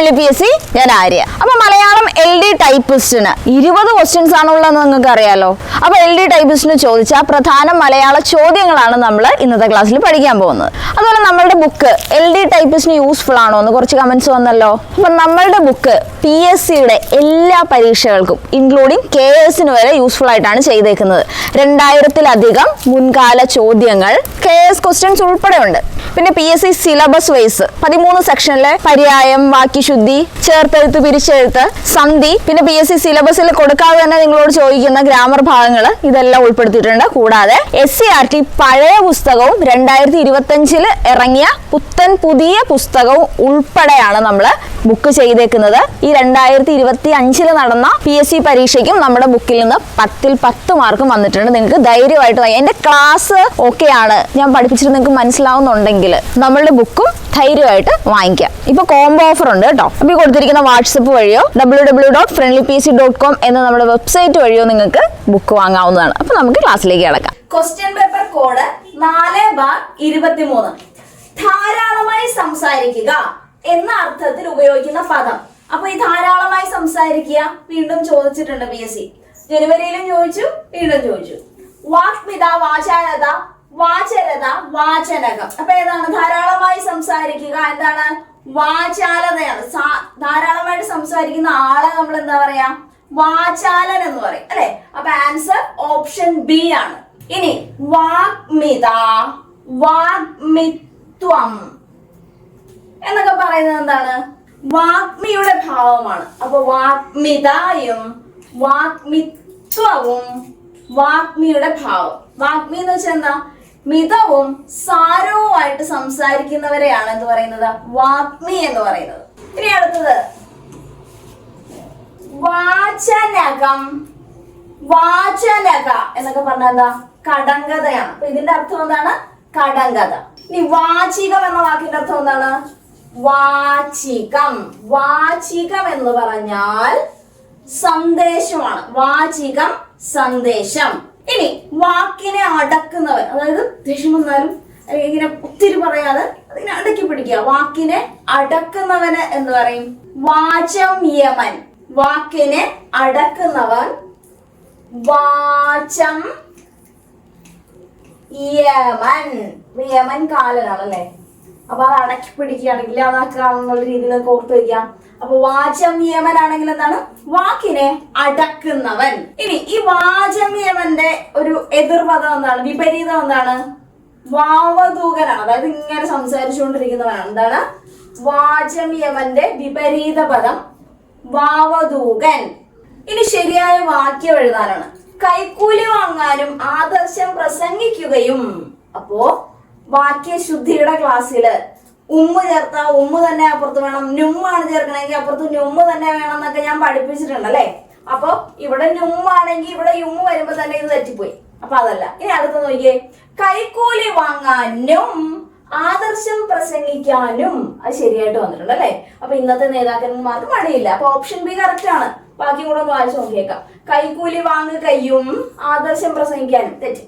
Friendly P S C ഞാൻ ആര്യ. അപ്പൊ Malayalam L D ടൈപ്പിസ്റ്റിന് ഇരുപത് ക്വസ്റ്റ്യൻസ് ആണുള്ളത് നിങ്ങൾക്ക് അറിയാലോ. അപ്പൊ എൽ ഡി ടൈപ്പിസ്റ്റിന് ചോദിച്ച പ്രധാന മലയാള ചോദ്യങ്ങളാണ് നമ്മൾ ഇന്നത്തെ ക്ലാസ്സിൽ പഠിക്കാൻ പോകുന്നത്. അതുപോലെ നമ്മളുടെ ബുക്ക് എൽ ഡി ടൈപ്പിസ്റ്റിന് യൂസ്ഫുൾ ആണോ എന്ന് കുറച്ച് കമന്റ്സ് വന്നല്ലോ. അപ്പൊ നമ്മളുടെ ബുക്ക് പി എസ് സിയുടെ എല്ലാ പരീക്ഷകൾക്കും ഇൻക്ലൂഡിംഗ് കെ എസിന് വരെ യൂസ്ഫുൾ ആയിട്ടാണ് ചെയ്തേക്കുന്നത്. രണ്ടായിരത്തിലധികം മുൻകാല ചോദ്യങ്ങൾ കെ എസ് ക്വസ്റ്റ്യൻസ് ഉൾപ്പെടെ ഉണ്ട് പിന്നെ P S C syllabus wise പതിമൂന്ന് സെക്ഷനിലെ പര്യായം വാക്യശുദ്ധി ചേർത്തെഴുത്ത് പിരിച്ചെഴുത്ത് സന്ധി പിന്നെ പി എസ് സി സിലബസിൽ കൊടുക്കാതെ തന്നെ നിങ്ങളോട് ചോദിക്കുന്ന ഗ്രാമർ ഭാഗങ്ങൾ ഇതെല്ലാം ഉൾപ്പെടുത്തിയിട്ടുണ്ട്. കൂടാതെ എസ് സി ആർ ടി പഴയ പുസ്തകവും രണ്ടായിരത്തി ഇരുപത്തഞ്ചിൽ ഇറങ്ങിയ പുത്തൻ പുതിയ പുസ്തകവും ഉൾപ്പെടെയാണ് നമ്മൾ ബുക്ക് ചെയ്തേക്കുന്നത്. ഈ രണ്ടായിരത്തി ഇരുപത്തി അഞ്ചിൽ നടന്ന പി എസ് സി പരീക്ഷയ്ക്കും നമ്മുടെ ബുക്കിൽ നിന്ന് പത്തിൽ പത്ത് മാർക്കും വന്നിട്ടുണ്ട്. നിങ്ങൾക്ക് ധൈര്യമായിട്ട് എന്റെ ക്ലാസ് ഓക്കെയാണ് ഞാൻ പഠിപ്പിച്ചിട്ട് നിങ്ങൾക്ക് മനസ്സിലാവുന്നുണ്ടെങ്കിൽ നമ്മളുടെ ബുക്കും ധൈര്യമായിട്ട് വാങ്ങിക്കാം ഇപ്പൊ കോംബോ ഓഫർ ഉണ്ട് കേട്ടോ. അപ്പോൾ ഈ കൊടുത്തിരിക്കുന്ന വാട്സപ്പ് വഴിയോ W W dot friendly P C dot com എന്ന നമ്മുടെ വെബ്സൈറ്റ് വഴിയോ നിങ്ങൾക്ക് ബുക്ക് വാങ്ങാവുന്നതാണ്. അപ്പോൾ നമുക്ക് ക്ലാസ്സിലേക്ക് കിടക്കാം. ക്വസ്റ്റ്യൻ പേപ്പർ കോഡ് നാല് ബാർ ഇരുപത്തിമൂന്ന്. ധാരാളമായി സംസാരിക്കുക എന്ന അർത്ഥത്തിൽ ഉപയോഗിക്കുന്ന പദം. അപ്പൊ ഈ ധാരാളമായി സംസാരിക്കുക വീണ്ടും ചോദിച്ചിട്ടുണ്ട് പി എസ് സി. ജനുവരിയിലും ചോദിച്ചു വീണ്ടും ചോദിച്ചു. വാക്മിത വാചാലത വാചരത വാചനകം. അപ്പൊ ഏതാണ്? ധാരാളമായി സംസാരിക്കുക. എന്താണ്? വാചാലതയാണ്. ധാരാളമായിട്ട് സംസാരിക്കുന്ന ആളെ നമ്മൾ എന്താ പറയാ? വാചാലൻ എന്ന് പറയും. അല്ലെ? അപ്പൊ ആൻസർ ഓപ്ഷൻ ബി ആണ്. ഇനി വാഗ്മിത വാഗ്മിത്വം. എന്നൊക്കെ പറയുന്നത് എന്താണ്? വാഗ്മിയുടെ ഭാവമാണ്. അപ്പൊ വാഗ്മിതായും വാഗ്മിത്വവും വാഗ്മിയുടെ ഭാവം. വാഗ്മി എന്ന് വെച്ചാൽ എന്താ? മിതവും സാരവുമായിട്ട് സംസാരിക്കുന്നവരെയാണ് എന്ന് പറയുന്നത്? വാഗ്മി എന്ന് പറയുന്നത്. ഇനി അടുത്തത്. വാചനകം. വാചനക എന്നൊക്കെ പറഞ്ഞാൽ എന്താ? കടങ്കഥയാണ്. അപ്പൊ ഇതിന്റെ അർത്ഥം എന്താണ്? കടങ്കഥ. ഇനി വാചികം എന്ന വാക്കിന്റെ അർത്ഥം എന്താണ്? വാചികം. വാചികം എന്ന് പറഞ്ഞാൽ സന്ദേശമാണ്. വാചികം സന്ദേശം. ഇനി വാക്കിനെ അടക്കുന്നവൻ അതായത് ദേഷ്യം വന്നാലും അല്ലെങ്കിൽ ഇങ്ങനെ ഒത്തിരി പറയാതെ അതിങ്ങനെ അടക്കി പിടിക്കുക. വാക്കിനെ അടക്കുന്നവന് എന്ന് പറയും. വാചം യമൻ വാക്കിനെ അടക്കുന്നവൻ വാചം യമൻ യമൻ കാലനാണ് അല്ലെ അപ്പൊ അത് അടക്കി പിടിക്കുകയാണെങ്കിൽ എന്നുള്ള രീതിയിലൊക്കെ ഓർത്ത് വയ്ക്കാം. അപ്പൊ വാചം യമനാണെങ്കിൽ എന്താണ്? വാക്കിനെ അടക്കുന്നവൻ. ഇനി ഈ വാചം യമന്റെ ഒരു എതിർപദം എന്താണ്? വിപരീതം എന്താണ്? വാവതൂകനാണ് അതായത് ഇങ്ങനെ സംസാരിച്ചുകൊണ്ടിരിക്കുന്നവനാണ്. എന്താണ്? വാചം യമന്റെ വിപരീത പദം വാവതൂകൻ ഇനി ശരിയായ വാക്യം എഴുതാനാണ്. കൈക്കൂലി വാങ്ങാനും ആദർശം പ്രസംഗിക്കുകയും. അപ്പോ വാക്യശുദ്ധിയുടെ ക്ലാസ്സിൽ ഉമ്മ് ചേർത്ത ഉമ്മ തന്നെ അപ്പുറത്ത് വേണം നുമ്മാണ് ചേർക്കണമെങ്കിൽ അപ്പുറത്ത് നുമ്മ തന്നെ വേണം എന്നൊക്കെ ഞാൻ പഠിപ്പിച്ചിട്ടുണ്ട് അല്ലേ? അപ്പൊ ഇവിടെ നുമ്മാണെങ്കിൽ ഇവിടെ ഉമ്മ വരുമ്പോ തന്നെ ഇത് തെറ്റിപ്പോയി. അപ്പൊ അതല്ല. ഇനി അടുത്ത് നോക്കിയേ. കൈക്കൂലി വാങ്ങാനും ആദർശം പ്രസംഗിക്കാനും അത് ശരിയായിട്ട് വന്നിട്ടുണ്ട് അല്ലേ? അപ്പൊ ഇന്നത്തെ നേതാക്കന്മാർക്ക് മടിയില്ല. അപ്പൊ ഓപ്ഷൻ ബി കറക്റ്റ് ആണ്. ബാക്കി കൂടെ വായിച്ചു നോക്കിയേക്കാം. കൈക്കൂലി വാങ്ങുകയും ആദർശം പ്രസംഗിക്കാനും തെറ്റി.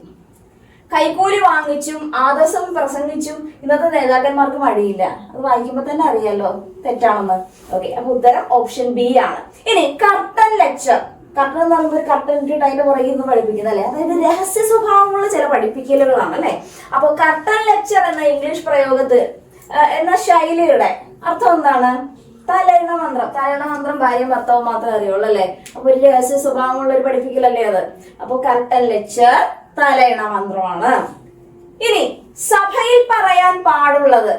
കൈക്കൂലി വാങ്ങിച്ചും ആദർശം പ്രസംഗിച്ചും ഇന്നത്തെ നേതാക്കന്മാർക്ക് വഴിയില്ല. അത് വായിക്കുമ്പോ തന്നെ അറിയാലോ തെറ്റാണെന്ന്. ഓക്കെ അപ്പൊ ഉത്തരം ഓപ്ഷൻ ബി ആണ്. ഇനി കർട്ടൻ ലെക്ചർ കർട്ടൻ എന്ന് പറയുമ്പോൾ കർട്ടൻ ഇട്ടിട്ട് അതിന്റെ പുറകിൽ നിന്ന് പഠിപ്പിക്കുന്ന അല്ലേ? അതായത് രഹസ്യ സ്വഭാവമുള്ള ചില പഠിപ്പിക്കലുകളാണ് അല്ലെ? അപ്പൊ കർട്ടൻ ലെക്ചർ എന്ന ഇംഗ്ലീഷ് പ്രയോഗത്തിൽ എന്ന ശൈലിയുടെ അർത്ഥം എന്താണ്? തലയണ മന്ത്രം. തലയണ മന്ത്രം ഭാര്യയും ഭർത്താവും മാത്രമേ അറിയുള്ളൂ അല്ലേ? അപ്പൊ ഒരു രഹസ്യ സ്വഭാവമുള്ള ഒരു പഠിപ്പിക്കലല്ലേ അത്? അപ്പൊ കർട്ടൻ ലെക്ചർ തലയിണ മന്ത്രമാണ്. ഇനി സഭയിൽ പറയാൻ പാടുള്ളത്.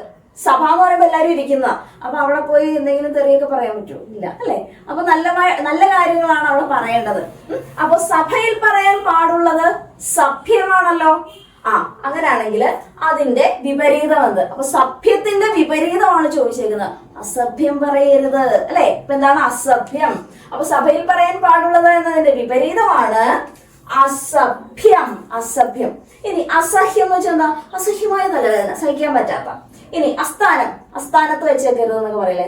സഭ എന്ന് പറയുമ്പോൾ എല്ലാവരും ഇരിക്കുന്ന. അപ്പൊ അവിടെ പോയി എന്തെങ്കിലും തെറിയൊക്കെ പറയാൻ പറ്റുമോ? ഇല്ല അല്ലെ? അപ്പൊ നല്ല നല്ല കാര്യങ്ങളാണ് അവിടെ പറയേണ്ടത്. അപ്പൊ സഭയിൽ പറയാൻ പാടുള്ളത് സഭ്യമാണല്ലോ. ആ അങ്ങനെയാണെങ്കിൽ അതിന്റെ വിപരീതം എന്ത്? അപ്പൊ സഭ്യത്തിന്റെ വിപരീതമാണ് ചോദിച്ചേക്കുന്നത്. അസഭ്യം പറയരുത് അല്ലെ? ഇപ്പൊ എന്താണ് അസഭ്യം? അപ്പൊ സഭയിൽ പറയാൻ പാടുള്ളത് എന്നതിന്റെ വിപരീതമാണ് അസഭ്യം അസഭ്യം. ഇനി അസഹ്യം എന്ന് വെച്ചാൽ എന്താ? അസഹ്യമായ തലവേദന സഹിക്കാൻ പറ്റാത്ത. ഇനി അസ്ഥാനം അസ്ഥാനത്ത് വെച്ചേക്കരുത് എന്നൊക്കെ പറയില്ലേ?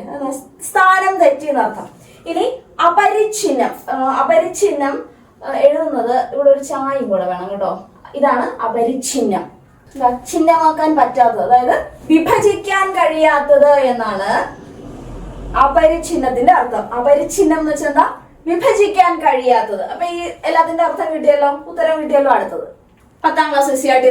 സ്ഥാനം തെറ്റി എന്നർത്ഥം ഇനി അപരിച്ഛിന്നം അപരിച്ഛിന്നം എഴുതുന്നത് ഇവിടെ ഒരു ചായയും കൂടെ വേണം കേട്ടോ. ഇതാണ് അപരിച്ഛിന്നം. ചിഹ്നമാക്കാൻ പറ്റാത്തത് അതായത് വിഭജിക്കാൻ കഴിയാത്തത് എന്നാണ് അപരിച്ഛിന്നത്തിന്റെ അർത്ഥം. അപരിച്ഛിന്നം എന്ന് വെച്ചാൽ എന്താ? വിഭജിക്കാൻ കഴിയാത്തത്. അപ്പൊ ഈ എല്ലാത്തിന്റെ അർത്ഥം കിട്ടിയല്ലോ? ഉത്തരം കിട്ടിയല്ലോ അടുത്തത്. പത്താം class C R T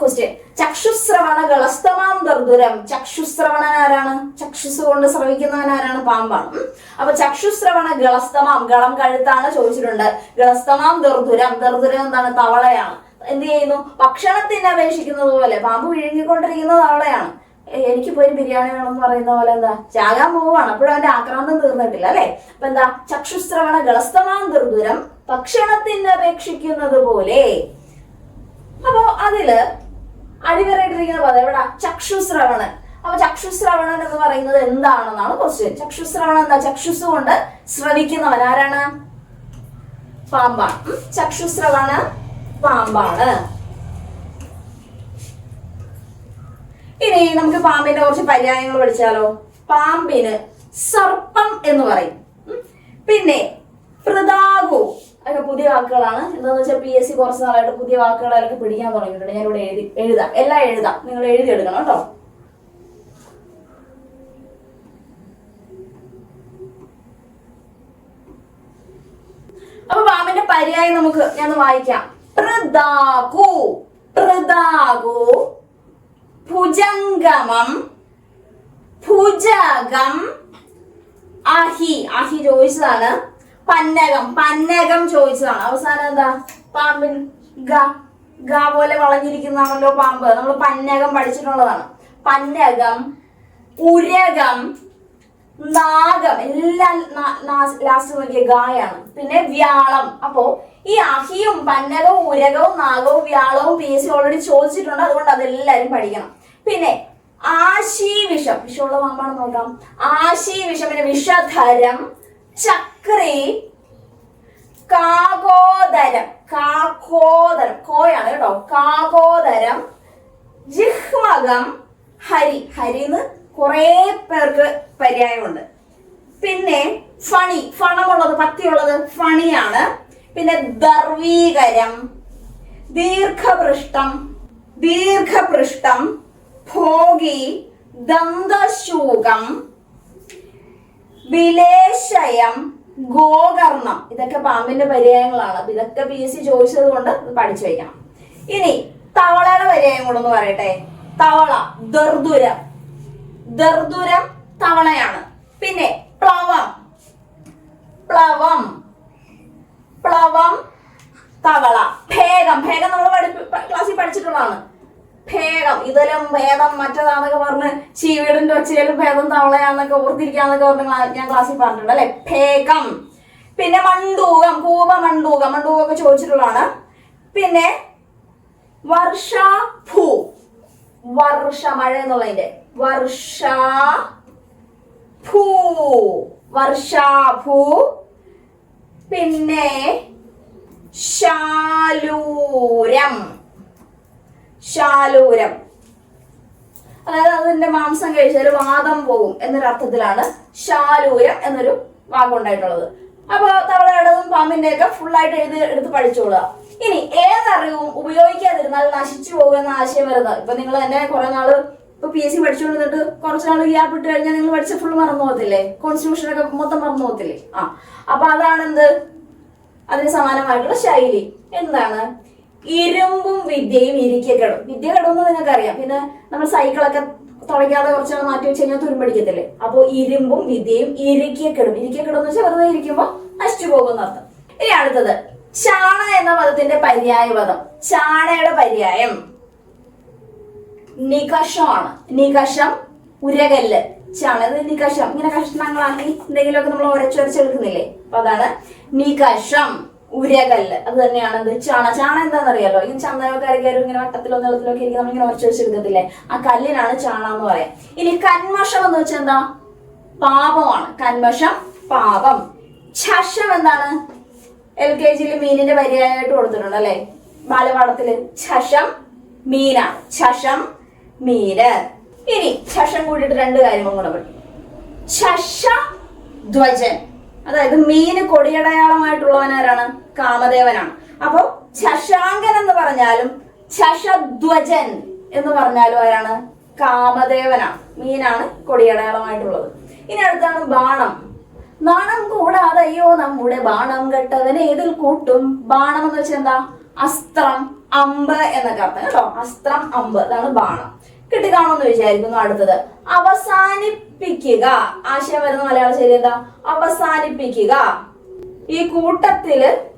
question ചക്ഷുശ്രവണ കളസ്തമാം ദർദുരം. ചക്ഷുശ്രവണൻ ആരാണ്? ചക്ഷുസ് കൊണ്ട് ശ്രവിക്കുന്നവൻ ആരാണ്? പാമ്പാണ്. അപ്പൊ ചക്ഷുശ്രവണ ഗളസ്തമാം ഗളം കഴുത്താണ് ചോദിച്ചിട്ടുണ്ട്. ഗളസ്തമാം ദർദുരം. ദർദുരം എന്താണ്? തവളയാണ്. എന്ത് ചെയ്യുന്നു? ഭക്ഷണത്തിന് അപേക്ഷിക്കുന്നത് പോലെ പാമ്പ് വിഴുങ്ങിക്കൊണ്ടിരിക്കുന്ന തവളയാണ്. ഏ, പോയി ബിരിയാണി വേണമെന്ന് പറയുന്ന പോലെ എന്താ ചാകാൻ പോവാണ് അപ്പോഴും അവന്റെ ആക്രാന്തം തീർന്നിട്ടില്ല അല്ലെ? അപ്പൊ എന്താ ചക്ഷുശ്രവണ ഗളസ്തമാം ദുർദുരം ഭക്ഷണത്തിന് അപേക്ഷിക്കുന്നത് പോലെ. അപ്പോ അതിൽ അടിവരായിട്ടിരിക്കുന്ന പദം എവിടാ? ചക്ഷുശ്രവണൻ അപ്പൊ ചക്ഷുശ്രവണൻ എന്ന് പറയുന്നത് എന്താണെന്നാണ് ക്വസ്റ്റ്യൻ ചക്ഷുശ്രവണൻ എന്താ? ചക്ഷുസ് കൊണ്ട് ശ്രവിക്കുന്നവൻ ആരാണ്? പാമ്പാണ്. ചക്ഷുശ്രവണ പാമ്പാണ്. ഇനി നമുക്ക് പാമ്പിന്റെ കുറച്ച് പര്യായങ്ങൾ പഠിച്ചാലോ? പാമ്പിന് സർപ്പം എന്ന് പറയും. പിന്നെ പൃതാകു അതൊക്കെ പുതിയ വാക്കുകളാണ്. എന്താന്ന് വെച്ചാൽ പി എസ് സി കുറച്ച് നാളായിട്ട് പുതിയ വാക്കുകളൊക്കെ പിടിക്കാൻ തുടങ്ങിയിട്ടുണ്ട്. ഞാൻ ഇവിടെ എഴുതി എഴുതാം. എല്ലാം എഴുതാം. നിങ്ങൾ എഴുതിയെടുക്കണം കേട്ടോ. അപ്പൊ പാമ്പിന്റെ പര്യായം നമുക്ക് ഞാൻ വായിക്കാം. പൃതാകു പൃതാകു ഭുജംഗമം ഭുജകം അഹി. അഹി ചോദിച്ചതാണ്. പന്നകം. പന്നകം ചോദിച്ചതാണ്. അവസാനം എന്താ? പാമ്പിൻ ഗ. ഗ പോലെ വളഞ്ഞിരിക്കുന്നതാണല്ലോ പാമ്പ്. നമ്മൾ പന്നകം പഠിച്ചിട്ടുള്ളതാണ്. പന്നകം ഉരകം നാഗം. എല്ലാം ലാസ്റ്റ് നോക്കിയ ഗായാണ് പിന്നെ വ്യാളം. അപ്പോ ഈ അഹിയും പന്നകവും ഉരകവും നാഗവും വ്യാളവും പി എസ് സി ഓൾറെഡി ചോദിച്ചിട്ടുണ്ട്. അതുകൊണ്ട് അതെല്ലാരും പഠിക്കണം. പിന്നെ ആശീവിഷം വിഷമുള്ള പാമ്പാണ് നോക്കാം. ആശീവിഷം പിന്നെ വിഷധരം ചക്രി കാകോദരം. കാകോദരം. കോയാണ് കേട്ടോ. കാകോദരം ജിഹ്മകം ഹരി. ഹരിന്ന് കുറേ പേർക്ക് പര്യായമുണ്ട്. പിന്നെ ഫണി. ഫണമുള്ളത് പത്തിയുള്ളത് ഫണിയാണ്. പിന്നെ ദർവീകരം ദീർഘപൃഷ്ടം ദീർഘപൃഷ്ടം ഭോഗി ദന്തശൂകം വിലേശയം ഗോകർണം. ഇതൊക്കെ പാമ്പിന്റെ പര്യായങ്ങളാണ്. അപ്പൊ ഇതൊക്കെ പി എസ് സി ചോദിച്ചത് കൊണ്ട് പഠിച്ചു വെക്കണം ഇനി തവളയുടെ പര്യായം കൊണ്ടൊന്ന് പറയട്ടെ. തവള ദർദുരം. ദർദുരം തവളയാണ്. പിന്നെ പ്ലവം. പ്ലവം. പ്ലവം തവള. ഭേദം. ഭേദം നമ്മൾ ക്ലാസ്സിൽ പഠിച്ചിട്ടുള്ളതാണ്. ഭേഗം ഇതെല്ലാം ഭേദം മറ്റേതാന്നൊക്കെ പറഞ്ഞ് ചീവീടിന്റെ ഒച്ചയിലും ഭേദം തവളയാന്നൊക്കെ ഓർത്തിരിക്കാന്നൊക്കെ പറഞ്ഞ് ഞാൻ ക്ലാസ്സിൽ പറഞ്ഞിട്ടുണ്ട് അല്ലെ? ഭേഗം. പിന്നെ മണ്ടൂകം കൂപ മണ്ടൂകം മണ്ടൂകം ഒക്കെ ചോദിച്ചിട്ടുള്ളതാണ്. പിന്നെ വർഷ ഭൂ വർഷ മഴ എന്നുള്ളതിന്റെ വർഷ ഭൂ വർഷാഭൂ. പിന്നെ ശാലൂരം. ശാലൂരം. അതായത് അതിന്റെ മാംസം കഴിച്ചാൽ വാദം പോകും എന്നൊരു അർത്ഥത്തിലാണ് ശാലൂരം എന്നൊരു വാക്കുണ്ടായിട്ടുള്ളത്. അപ്പൊ തവളയുടേതും പാമ്പിന്റെ ഒക്കെ ഫുൾ ആയിട്ട് എഴുതി എടുത്ത് പഠിച്ചോളുക. ഇനി ഏതറിവും ഉപയോഗിക്കാതിരുന്നാൽ നശിച്ചു പോകുമെന്ന ആശയം വരുന്നത്. ഇപ്പൊ നിങ്ങൾ തന്നെ കുറെ നാൾ ഇപ്പൊ പി എസ് സി പഠിച്ചുകൊണ്ടിരുന്നിട്ട് കുറച്ച് നാൾ ഗ്യാപ്പ് ഇട്ട് കഴിഞ്ഞാൽ നിങ്ങൾ പഠിച്ച ഫുൾ മറന്നു പോകത്തില്ലേ? കോൺസ്റ്റിറ്റ്യൂഷൻ ഒക്കെ മൊത്തം മറന്നു പോകത്തില്ലേ? ആ. അപ്പൊ അതാണെന്ത്? അതിന് സമാനമായിട്ടുള്ള ശൈലി. എന്താണ്? ഇരുമ്പും വിദ്യയും ഇരിക്കകളും വിദ്യ കെടുമെന്ന് നിങ്ങൾക്ക് അറിയാം പിന്നെ നമ്മൾ സൈക്കിളൊക്കെ തുടയ്ക്കാതെ കുറച്ച് നാൾ മാറ്റി വെച്ച് കഴിഞ്ഞാൽ തുരുമ്പടിക്കത്തില്ലേ അപ്പോ ഇരുമ്പും വിദ്യയും ഇരിക്കക്കെടും ഇരിക്കക്കെടും എന്ന് വെച്ചാൽ വെറുതെ ഇരിക്കുമ്പോൾ നശിച്ചു പോകുന്ന അർത്ഥം. ഇനി അടുത്തത്. ചാണ എന്ന പദത്തിന്റെ പര്യായ പദം. ചാണയുടെ പര്യായം. നികഷമാണ് നികഷം ഉരകല്ല്. ചാണത് നികഷം ഇങ്ങനെ കഷ്ണങ്ങളാക്കി എന്തെങ്കിലുമൊക്കെ നമ്മൾ ഉരച്ചുരച്ചെടുക്കുന്നില്ലേ അപ്പൊ അതാണ് നികഷം ഉരകല്ല് അത് തന്നെയാണ് എന്ത്? ചാണ. ചാണ എന്താണെന്നറിയാലോ? ഈ ചന്ദനമൊക്കെ അരക്കാരും ഇങ്ങനെ വട്ടത്തിലോ നീളത്തിലോ ഒക്കെ ഇരിക്കും നമ്മളിങ്ങനെ ഉരച്ചുരച്ചെടുക്കത്തില്ലേ ആ കല്ലിനാണ് ചാണ എന്ന് പറയാം. ഇനി കന്മഷം എന്ന് വെച്ചാൽ എന്താ? പാപമാണ്. കന്മഷം പാപം. ഛഷം എന്താണ്? എൽ കെ ജിയിൽ മീനിന്റെ പര്യായമായിട്ട് കൊടുത്തിട്ടുണ്ട് അല്ലെ? ബാലപാഠത്തിൽ ഛഷം മീനാണ് ഛഷം മീന്. ഇനി ഛഷം കൂടിയിട്ട് രണ്ട് കാര്യങ്ങളും കൂടെ പറ്റും ഛഷ ധ്വജൻ. അതായത് മീന് കൊടിയടയാളമായിട്ടുള്ളവനാരാണ്? കാമദേവനാണ്. അപ്പൊ ശശാങ്കൻ എന്ന് പറഞ്ഞാലും ശശധ്വജൻ എന്ന് പറഞ്ഞാലും ആരാണ്? കാമദേവനാണ്. മീനാണ് കൊടിയടയാളമായിട്ടുള്ളത്. ഇനി അടുത്താണ് ബാണം. നാണം കൂടാതെ അയ്യോ നമ്മുടെ ബാണം കെട്ടവൻ ഏതിൽ കൂട്ടും. ബാണം എന്ന് വെച്ചാൽ എന്താ? അസ്ത്രം അമ്പ് എന്നൊക്കെ അർത്ഥം. കേട്ടോ? അസ്ത്രം അമ്പ്. അതാണ് ബാണം. കിട്ടിക്കാണോന്ന് വിചാരിക്കുന്നു അടുത്തത്. അവസാനിപ്പിക്കുക. ആശയം വരുന്ന മലയാള ശൈലി എന്താ? അവസാനിപ്പിക്കുക. ഈ കൂട്ടത്തിൽ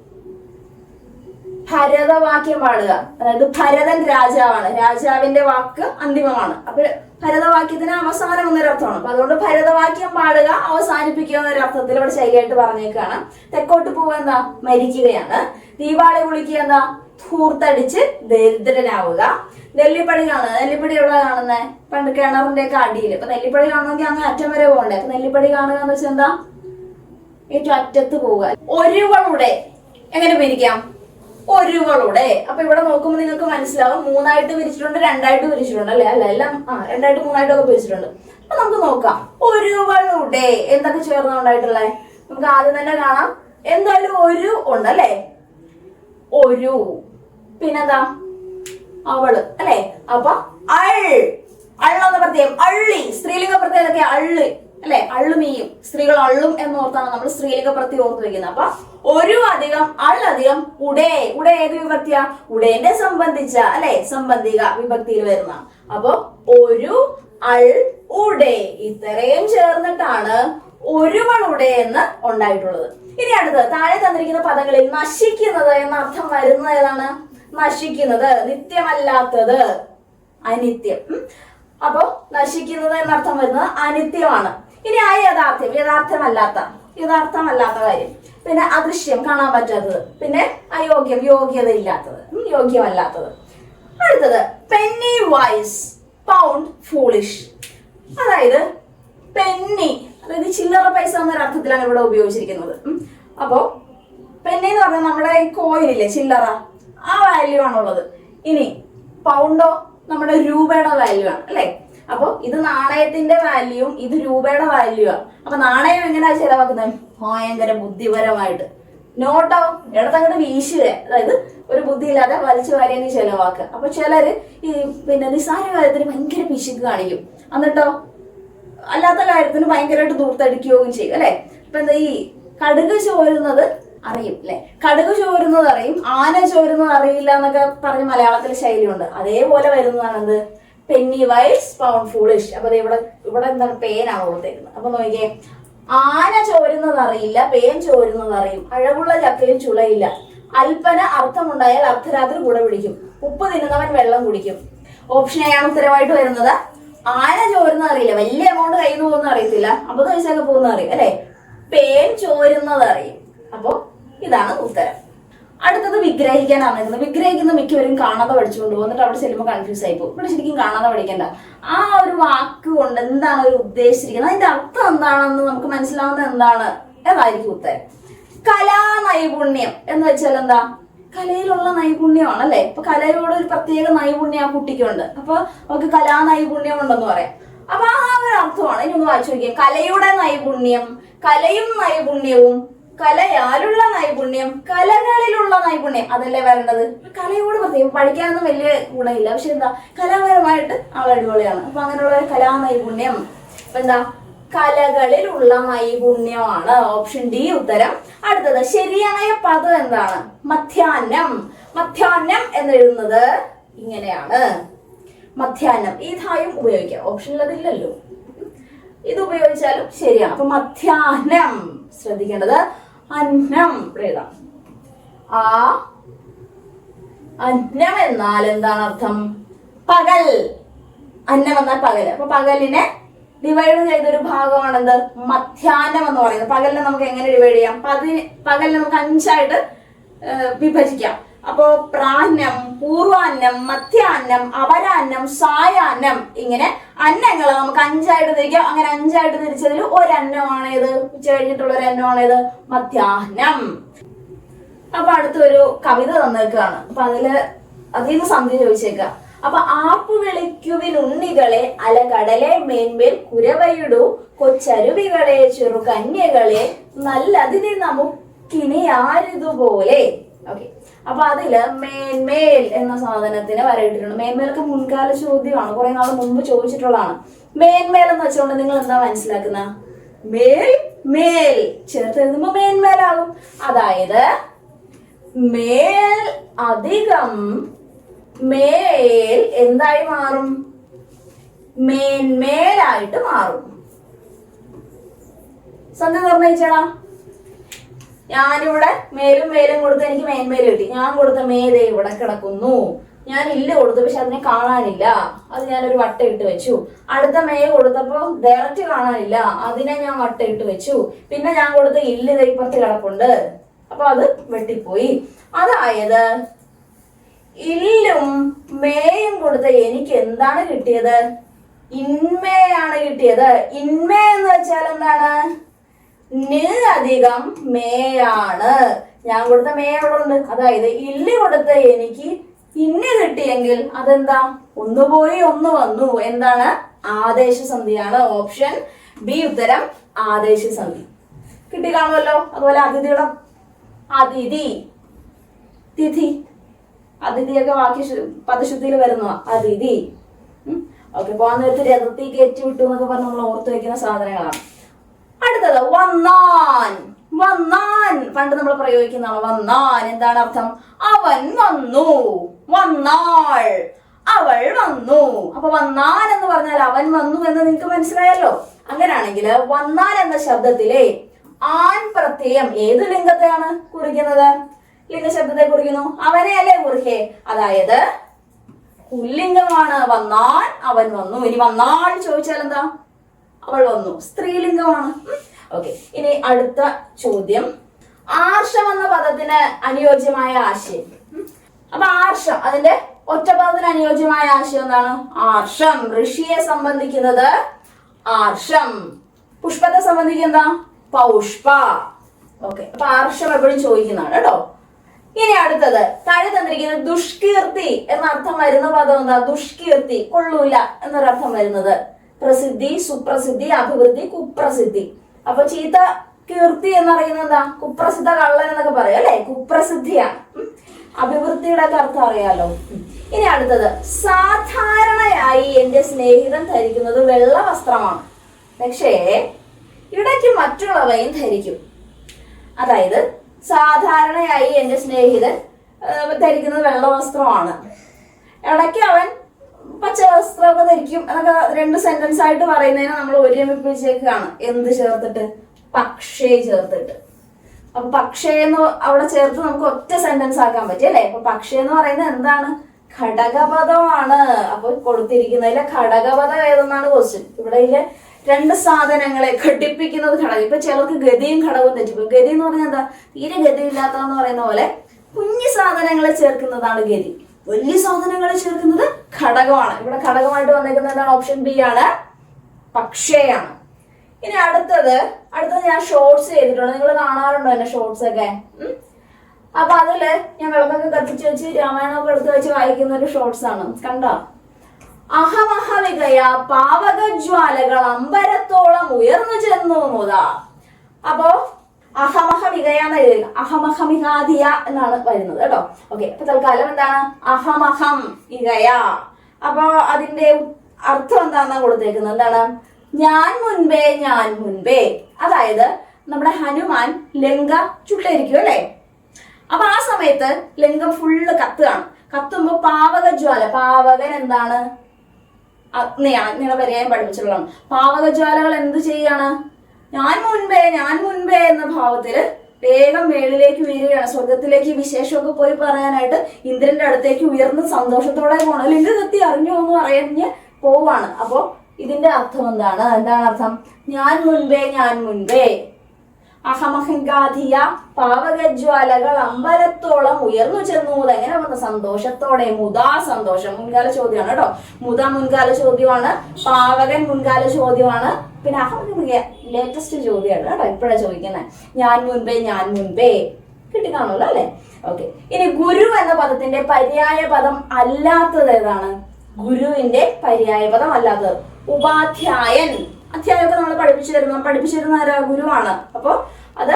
ഭരതവാക്യം പാടുക. അതായത് ഭരതൻ രാജാവാണ്. രാജാവിന്റെ വാക്ക് അന്തിമമാണ്. അപ്പൊ ഭരതവാക്യത്തിന് അവസാനം എന്നൊരർത്ഥമാണ് അപ്പൊ അതുകൊണ്ട് ഭരതവാക്യം പാടുക അവസാനിപ്പിക്കുക എന്നൊരർത്ഥത്തിൽ ഇവിടെ ശൈലിയായിട്ട് പറഞ്ഞേക്കാണ്. തെക്കോട്ട് പോവുക എന്താ? മരിക്കുകയാണ്. ദീപാവളി കുളിക്കുക എന്താ? ധൂർത്തടിച്ച് ദരിദ്രനാവുക. നെല്ലിപ്പടി കാണുക നെല്ലിപ്പടി എവിടെ കാണുന്നത് പണ്ട് കിണറിന്റെ ഒക്കെ അടിയിൽ ഇപ്പൊ നെല്ലിപ്പടി കാണണമെങ്കിൽ അങ്ങ് അറ്റം വരെ പോകണ്ടേ? അപ്പൊ നെല്ലിപ്പടി കാണുക എന്ന് വെച്ചാൽ എന്താ? ഏറ്റവും അറ്റത്ത് പോവുക. ഒരുവളുടെ എങ്ങനെ പിരിക്കാം? ഒരുവളുടെ. അപ്പൊ ഇവിടെ നോക്കുമ്പോൾ നിങ്ങൾക്ക് മനസ്സിലാവും. മൂന്നായിട്ട് പിരിച്ചിട്ടുണ്ട് രണ്ടായിട്ട് പിരിച്ചിട്ടുണ്ട് അല്ലെ? അല്ല എല്ലാം ആ രണ്ടായിട്ട് മൂന്നായിട്ടൊക്കെ പിരിച്ചിട്ടുണ്ട് അപ്പൊ നമുക്ക് നോക്കാം. ഒരുവളുടെ. എന്തൊക്കെ ചേർന്നുകൊണ്ടായിട്ടുള്ളേ? നമുക്ക് ആദ്യം തന്നെ കാണാം. എന്തായാലും ഒരു ഉണ്ട് ഒരു. പിന്നെന്താ? അവൾ അല്ലെ? അപ്പൊ അൾ. അള്ളെന്ന പ്രത്യേകം. അള്ളി. സ്ത്രീലിംഗ പ്രത്യേകത അള്ളി. അല്ലെ? അള്ളുമീയും സ്ത്രീകൾ അള്ളും എന്ന് ഓർത്താണ് നമ്മൾ സ്ത്രീലിംഗ പ്രത്യേകം ഓർത്ത് വെക്കുന്നത് അപ്പൊ ഒരു അധികം അള്ളധികം ഉടേ. ഉടേ ഏത് വിഭക്തിയ? ഉടേന്റെ സംബന്ധിച്ച അല്ലെ? സംബന്ധിക വിഭക്തിയിൽ വരുന്ന. അപ്പൊ ഒരു അൾ ഉടേ. ഇത്രയും ചേർന്നിട്ടാണ് ഒരുവളുടെ എന്ന് ഉണ്ടായിട്ടുള്ളത്. ഇനി അടുത്തത് താഴെ തന്നിരിക്കുന്ന പദങ്ങളിൽ നശിക്കുന്നത് എന്ന അർത്ഥം വരുന്നത് ഏതാണ്? നശിക്കുന്നത്. നിത്യമല്ലാത്തത്. അനിത്യം. അപ്പോ നശിക്കുന്നത് എന്നർത്ഥം വരുന്നത് അനിത്യമാണ്. ഇനി ആ യഥാർത്ഥ്യം യഥാർത്ഥമല്ലാത്ത യഥാർത്ഥമല്ലാത്ത കാര്യം. പിന്നെ അദൃശ്യം കാണാൻ പറ്റാത്തത്. പിന്നെ അയോഗ്യം യോഗ്യത ഇല്ലാത്തത് യോഗ്യമല്ലാത്തത്. അടുത്തത് പെന്നി വൈസ് പൗണ്ട് ഫൂളിഷ് അതായത് പെന്നി അതായത് ചില്ലറ പൈസ എന്നൊരർത്ഥത്തിലാണ് ഇവിടെ ഉപയോഗിച്ചിരിക്കുന്നത്. അപ്പോൾ അപ്പോ പെന്നി എന്ന് പറഞ്ഞാൽ നമ്മുടെ ഈ കോയിൻ ഇല്ലേ ചില്ലറ ആ വാല്യൂ ആണുള്ളത്. ഇനി പൗണ്ടോ നമ്മുടെ രൂപയുടെ വാല്യൂ ആണ് അല്ലെ? അപ്പൊ ഇത് നാണയത്തിന്റെ വാല്യൂവും ഇത് രൂപയുടെ വാല്യൂ ആണ് അപ്പൊ നാണയം എങ്ങനെയാ ചെലവാക്കുന്നത്? ഭയങ്കര ബുദ്ധിപരമായിട്ട്. നോട്ടോ ഇടത്തങ്ങോട്ട് വീശുക അതായത് ഒരു ബുദ്ധിയില്ലാതെ വലിച്ചു വാരിയങ്ങ് ചെലവാക്കുക. അപ്പൊ ചിലര് ഈ പിന്നെ നിസ്സാര കാര്യത്തിന് ഭയങ്കര പിശുക്ക് കാണിക്കും. എന്നിട്ടോ? അല്ലാത്ത കാര്യത്തിന് ഭയങ്കരമായിട്ട് ദൂർത്തടിക്കുകയും ചെയ്യും അല്ലെ? ഇപ്പൊ എന്താ ഈ കടുക് ചോരുന്നത് അറിയും അല്ലെ? കടുക് ചോരുന്നത് അറിയും ആന ചോരുന്നത് അറിയില്ല എന്നൊക്കെ പറഞ്ഞ് മലയാളത്തിൽ ശൈലിയുണ്ട്. അതേപോലെ വരുന്നതാണ് എന്ത് പെന്നി വൈസ് പൗണ്ട് ഫൂളിഷ് അപ്പൊ ഇവിടെ ഇവിടെ എന്താണ് പേനാണ് കൊടുത്തേക്കുന്നത്. അപ്പൊ നോക്കിയേ ആന ചോരുന്നത് അറിയില്ല പേൻ ചോരുന്നത് അറിയും. അഴകുള്ള ചക്കയും ചുളയില്ല. അല്പന അർത്ഥമുണ്ടായാൽ അർദ്ധരാത്രി കൂടെ പിടിക്കും. ഉപ്പ് തിന്നുന്നവൻ വെള്ളം കുടിക്കും. ഓപ്ഷൻ എ ആണ് ഉത്തരമായിട്ട് വരുന്നത്. ആന ചോരുന്നത് അറിയില്ല. വലിയ എമൗണ്ട് കയ്യിൽ നിന്ന് പോകുന്ന അറിയത്തില്ല. അമ്പത് പൈസയൊക്കെ പോകുന്ന അറിയും. അല്ലെ? പേൻ ചോരുന്നത് അറിയും. അപ്പോ ഇതാണ് ഉത്തരം. അടുത്തത് വിഗ്രഹിക്കാനാണ് വരുന്നത്. വിഗ്രഹിക്കുന്ന മിക്കവരും കാണാതെ പഠിച്ചുകൊണ്ട് പോകുന്നിട്ട് അവിടെ ചെല്ലുമ്പോൾ കൺഫ്യൂസ് ആയി പോകും. ഇവിടെ ശരിക്കും കാണാതെ പഠിക്കണ്ട. ആ ഒരു വാക്ക് കൊണ്ട് എന്താണ് അവർ ഉദ്ദേശിച്ചിരിക്കുന്നത്? അതിന്റെ അർത്ഥം എന്താണെന്ന് നമുക്ക് മനസ്സിലാവുന്നത് എന്താണ്? എന്നായിരിക്കും ഉത്തരം? കലാ നൈപുണ്യം എന്ന് വെച്ചാൽ എന്താ? കലയിലുള്ള നൈപുണ്യമാണ് അല്ലെ? ഇപ്പൊ കലയോട് ഒരു പ്രത്യേക നൈപുണ്യം ആ കുട്ടിക്കുണ്ട്. അപ്പൊ നമുക്ക് കലാ നൈപുണ്യം ഉണ്ടെന്ന് പറയാം. അപ്പൊ ആ ഒരു അർത്ഥമാണ്. ഇനി ഒന്ന് വായിച്ചു നോക്കിയാൽ കലയുടെ നൈപുണ്യം കലയും നൈപുണ്യവും കലയാലുള്ള നൈപുണ്യം കലകളിലുള്ള നൈപുണ്യം അതല്ലേ വരേണ്ടത്? കലയോട് പ്രത്യേകം പഠിക്കാനൊന്നും വലിയ ഗുണമില്ല. പക്ഷെ എന്താ? കലാപരമായിട്ട് ആൾ അടിപൊളിയാണ്. അപ്പൊ അങ്ങനെയുള്ള കലാ നൈപുണ്യം അപ്പൊ എന്താ? കലകളിലുള്ള നൈപുണ്യമാണ് ഓപ്ഷൻ ഡി ഉത്തരം. അടുത്തത് ശരിയായ പദം എന്താണ്? മധ്യാഹ്നം. മധ്യാഹ്നം എന്നെഴുതുന്നത് ഇങ്ങനെയാണ്. മധ്യാഹ്നം. ഈ ധായും ഉപയോഗിക്കാം. ഓപ്ഷനിൽ അതില്ലല്ലോ. ഇത് ഉപയോഗിച്ചാലും ശരിയാണ്. അപ്പൊ മധ്യാഹ്നം. ശ്രദ്ധിക്കേണ്ടത് അന്നം എഴുതാം. ആ അന്നം എന്നാൽ എന്താണ് അർത്ഥം? പകൽ. അന്നം എന്നാൽ പകൽ അപ്പൊ പകലിനെ ഡിവൈഡ് ചെയ്തൊരു ഭാഗമാണ് എന്ത് മധ്യാഹ്നം എന്ന് പറയുന്നത്. പകലിനെ നമുക്ക് എങ്ങനെ ഡിവൈഡ് ചെയ്യാം? പതി പകലിനെ നമുക്ക് അഞ്ചായിട്ട് വിഭജിക്കാം. അപ്പോ പ്രാന്നം പൂർവാന്നം മധ്യാന്നം അപരാന്നം സായാന്നം ഇങ്ങനെ അന്നങ്ങൾ നമുക്ക് അഞ്ചായിട്ട് തിരിക്കാം. അങ്ങനെ അഞ്ചായിട്ട് തിരിച്ചതിൽ ഒരന്നമാണ് ഇത് ഉച്ച കഴിഞ്ഞിട്ടുള്ള ഒരു അന്നമാണ് ഇത് മധ്യാഹ്നം. അപ്പൊ അടുത്തൊരു കവിത തന്നേക്കാണ്. അപ്പൊ അതിൽ അതിൽ സന്ധി ചോദിച്ചേക്കാം. അപ്പൊ ആപ്പു വിളിക്കുവിൻ ഉണ്ണികളെ അലകടലെ മേൻമേൽ കുരവയിടു. കൊച്ചരുവികളെ ചെറുകന്യകളെ നല്ലതിനെ നമുക്കിനി ആരിതുപോലെ. ഓക്കെ. അപ്പൊ അതിൽ മേന്മേൽ എന്ന സാധനത്തിന് വരയിട്ടിട്ടുണ്ട്. മേന്മേലൊക്കെ മുൻകാല ചോദ്യമാണ്. കുറെ നാൾ മുമ്പ് ചോദിച്ചിട്ടുള്ളതാണ്. മേന്മേൽ എന്ന് വെച്ചുകൊണ്ട് നിങ്ങൾ എന്താ മനസ്സിലാക്കുന്ന? മേൽ മേൽ. ചേർത്ത് എഴുതുമ്പോ മേന്മേലാകും. അതായത് മേൽ അധികം മേൽ എന്തായി മാറും? മേന്മേലായിട്ട് മാറും. സന്ധ്യ നിർണയിച്ചടാ ഞാനിവിടെ മേലും മേലും കൊടുത്ത് എനിക്ക് മേന്മേൽ കിട്ടി. ഞാൻ കൊടുത്ത മേതേ ഇവിടെ കിടക്കുന്നു. ഞാൻ ഇല്ല കൊടുത്തു പക്ഷെ അതിനെ കാണാനില്ല. അത് ഞാനൊരു വട്ട ഇട്ട് വെച്ചു. അടുത്ത മേ കൊടുത്തപ്പോ ഡയറക്റ്റ് കാണാനില്ല. അതിനെ ഞാൻ വട്ട ഇട്ട് വെച്ചു. പിന്നെ ഞാൻ കൊടുത്ത ഇല്ല് ഇപ്പുറത്ത് കിടപ്പുണ്ട്. അപ്പൊ അത് വെട്ടിപ്പോയി. അതായത് ഇല്ലും മേയും കൊടുത്ത എനിക്ക് എന്താണ് കിട്ടിയത്? ഇന്മേയാണ് കിട്ടിയത്. ഇൻമേ എന്ന് വെച്ചാൽ എന്താണ്? ന് അധികം മേയാണ്. ഞാൻ കൊടുത്ത മേ ഉണ്ട് അതായത് ഇല്ല് കൊടുത്ത എനിക്ക് ഇന്ന് കിട്ടിയെങ്കിൽ അതെന്താ? ഒന്ന് പോയി ഒന്ന് വന്നു. എന്താണ്? ആദേശ സന്ധിയാണ്. ഓപ്ഷൻ ബി ഉത്തരം ആദേശ സന്ധി. കിട്ടി കാണുമല്ലോ? അതുപോലെ അതിഥിയുടെ അതിഥി. തിഥി. അതിഥിയൊക്കെ വാക്യ പദശുദ്ധിയിൽ വരുന്നു അതിഥി. ഓക്കെ പോകാൻ നേരത്ത് രഥത്തേക്ക് കയറ്റി വിട്ടു എന്നൊക്കെ പറഞ്ഞ് നമ്മൾ ഓർത്തു വെക്കുന്ന സാധനങ്ങളാണ്. അടുത്തത് വന്നാൻ. വന്നാൻ. പണ്ട് നമ്മൾ പ്രയോഗിക്കുന്നതാണ് വന്നാൻ. എന്താണ് അർത്ഥം? അവൻ വന്നു. വന്നാൾ. അവൾ വന്നു. അപ്പൊ വന്നാൻ എന്ന് പറഞ്ഞാൽ അവൻ വന്നു എന്ന് നിങ്ങൾക്ക് മനസ്സിലായല്ലോ? അങ്ങനെയാണെങ്കിൽ വന്നാൻ എന്ന ശബ്ദത്തിലെ ആൺ പ്രത്യയം ഏത് ലിംഗത്തെയാണ് കുറിക്കുന്നത്? ലിംഗശബ്ദത്തെ കുറിക്കുന്നു. അവനെ അല്ലേ കുറിക്കേ? അതായത് പുല്ലിംഗമാണ്. വന്നാൽ അവൻ വന്നു. ഇനി വന്നാൽ ചോദിച്ചാൽ എന്താ? അവൾ വന്നു. സ്ത്രീലിംഗമാണ്. ഓക്കെ ഇനി അടുത്ത ചോദ്യം. ആർഷം എന്ന പദത്തിന് അനുയോജ്യമായ ആശയം. അപ്പൊ ആർഷം അതിന്റെ ഒറ്റപദത്തിന് അനുയോജ്യമായ ആശയം എന്താണ്? ആർഷം. ഋഷിയെ സംബന്ധിക്കുന്നത് ആർഷം. പുഷ്പത്തെ സംബന്ധിക്കുന്ന പൗഷ്പ. ഓക്കെ അപ്പൊ ആർഷം എപ്പോഴും ചോദിക്കുന്നതാണ് കേട്ടോ. ഇനി അടുത്തത്. താഴെ തന്നിരിക്കുന്നത് ദുഷ്കീർത്തി എന്നർത്ഥം വരുന്ന പദം എന്താ? ദുഷ്കീർത്തി. കൊള്ളൂല എന്നൊരർത്ഥം വരുന്നത്. പ്രസിദ്ധി സുപ്രസിദ്ധി അഭിവൃദ്ധി കുപ്രസിദ്ധി. അപ്പൊ ചീത്ത കീർത്തി എന്ന് പറയുന്നത് എന്താ? കുപ്രസിദ്ധ കള്ളൻ എന്നൊക്കെ പറയും അല്ലെ? കുപ്രസിദ്ധിയാണ്. അഭിവൃദ്ധിയുടെ ഒക്കെ അർത്ഥം അറിയാലോ. ഇനി അടുത്തത്. സാധാരണയായി എന്റെ സ്നേഹിതൻ ധരിക്കുന്നത് വെള്ള വസ്ത്രമാണ്. പക്ഷേ ഇടയ്ക്ക് മറ്റുള്ളവയും ധരിക്കും. അതായത് സാധാരണയായി എന്റെ സ്നേഹിതൻ ധരിക്കുന്നത് വെള്ള വസ്ത്രമാണ്. ഇടയ്ക്ക് അവൻ പച്ച വസ്ത്രമൊക്കെ ധരിക്കും എന്നൊക്കെ രണ്ട് സെന്റൻസ് ആയിട്ട് പറയുന്നതിന് നമ്മൾ ഒരുമിപ്പിച്ചേക്കാണ് എന്ത് ചേർത്തിട്ട്? പക്ഷേ ചേർത്തിട്ട്. അപ്പൊ പക്ഷേ എന്ന് അവിടെ ചേർത്ത് നമുക്ക് ഒറ്റ സെന്റൻസ് ആക്കാൻ പറ്റും അല്ലെ? അപ്പൊ പക്ഷേ എന്ന് പറയുന്നത് എന്താണ്? ഘടകപദമാണ്. അപ്പൊ കൊടുത്തിരിക്കുന്നതിലെ ഘടകപദം ഏതെന്നാണ് ക്വസ്റ്റ്യൻ ഇവിടെ ഇതിലെ രണ്ട് സാധനങ്ങളെ ഘടിപ്പിക്കുന്നത് ഘടകം. ഇപ്പൊ ചിലർക്ക് ഗതിയും ഘടകവും തെറ്റിപ്പോ ഗതി എന്ന് പറഞ്ഞാൽ എന്താ? തീരെ ഗതിയില്ലാത്തതെന്ന് പറയുന്ന പോലെ കുഞ്ഞു സാധനങ്ങളെ ചേർക്കുന്നതാണ് ഗതി. വലിയ സാധനങ്ങളെ ചേർക്കുന്നത് ഘടകമാണ്. ഇവിടെ ഘടകമായിട്ട് വന്നേക്കുന്നത് എന്താണ്? ഓപ്ഷൻ ബി ആണ്. പക്ഷേയാണ്. ഇനി അടുത്തത് അടുത്തത് ഞാൻ ഷോർട്സ് ചെയ്തിട്ടുണ്ട്. നിങ്ങൾ കാണാറുണ്ടോ എന്റെ ഷോർട്സ് ഒക്കെ? അപ്പൊ അതിൽ ഞാൻ വിളക്കൊക്കെ കത്തിച്ച് വെച്ച് രാമായണമൊക്കെ എടുത്ത് വെച്ച് വായിക്കുന്ന ഒരു ഷോർട്സ് ആണ്. കണ്ടോ? അഹമഹവികയ പാവകജ്വാലകൾ അമ്പരത്തോളം ഉയർന്നു ചെന്നു മുത. അപ്പോ അഹമഹമികയ എഴുതുക എഴുതി അഹമഹമിഹാദിയ എന്നാണ് വരുന്നത് കേട്ടോ. ഓക്കെ അപ്പൊ തൽക്കാലം എന്താണ്? അഹമഹം ഇകയ. അപ്പൊ അതിന്റെ അർത്ഥം എന്താണെന്നാ കൊടുത്തേക്കുന്നത്? എന്താണ്? ഞാൻ മുൻപേ ഞാൻ മുൻപേ. അതായത് നമ്മുടെ ഹനുമാൻ ലങ്ക ചുട്ടരിക്കും അല്ലേ? അപ്പൊ ആ സമയത്ത് ലങ്ക ഫുള്ള് കത്തുകയാണ്. കത്തുമ്പോ പാവക ജ്വാല പാവകൻ എന്താണ്? അഗ്നിയാണ് അഗ്നിയുടെ പര്യായം പഠിപ്പിച്ചിട്ടുള്ളതാണ്. പാവകജ്വാലകൾ എന്ത് ചെയ്യാണ്? ഞാൻ മുൻപേ ഞാൻ മുൻപേ എന്ന ഭാവത്തിൽ വേഗം മേളിലേക്ക് ഉയരുകയാണ് സ്വർഗത്തിലേക്ക് വിശേഷമൊക്കെ പോയി പറയാനായിട്ട് ഇന്ദ്രന്റെ അടുത്തേക്ക് ഉയർന്ന് സന്തോഷത്തോടെ പോകണം. ലിംഗ കത്തി അറിഞ്ഞു എന്ന് പറഞ്ഞ് പോവാണ്. അപ്പോ ഇതിന്റെ അർത്ഥം എന്താണ്? എന്താണ് അർത്ഥം? ഞാൻ മുൻപേ ഞാൻ മുൻപേ. അഹമഹങ്കാധിയ പാവകജ്വാലകൾ അമ്പലത്തോളം ഉയർന്നു ചെന്നു. എങ്ങനെ വന്ന? സന്തോഷത്തോടെ. മുതാ സന്തോഷം. മുൻകാല ചോദ്യമാണ് കേട്ടോ. മുത മുൻകാല ചോദ്യമാണ്. പാവകൻ മുൻകാല ചോദ്യമാണ്. പിന്നെ അഹമ്മദ് ലേറ്റസ്റ്റ് ചോദ്യമാണ് കേട്ടോ. ഇപ്പോഴാണ് ചോദിക്കുന്നത്. ഞാൻ മുൻപേ ഞാൻ മുൻപേ. കിട്ടിക്കാണല്ലോ അല്ലെ? ഓക്കെ ഇനി ഗുരു എന്ന പദത്തിന്റെ പര്യായ പദം അല്ലാത്തത് ഏതാണ്? ഗുരുവിന്റെ പര്യായ പദം അല്ലാത്തത്. ഉപാധ്യായൻ. അധ്യായമൊക്കെ നമ്മൾ പഠിപ്പിച്ചു തരുന്നു. പഠിപ്പിച്ചു തരുന്ന ആരാ? ഗുരുവാണ്. അപ്പോൾ അത്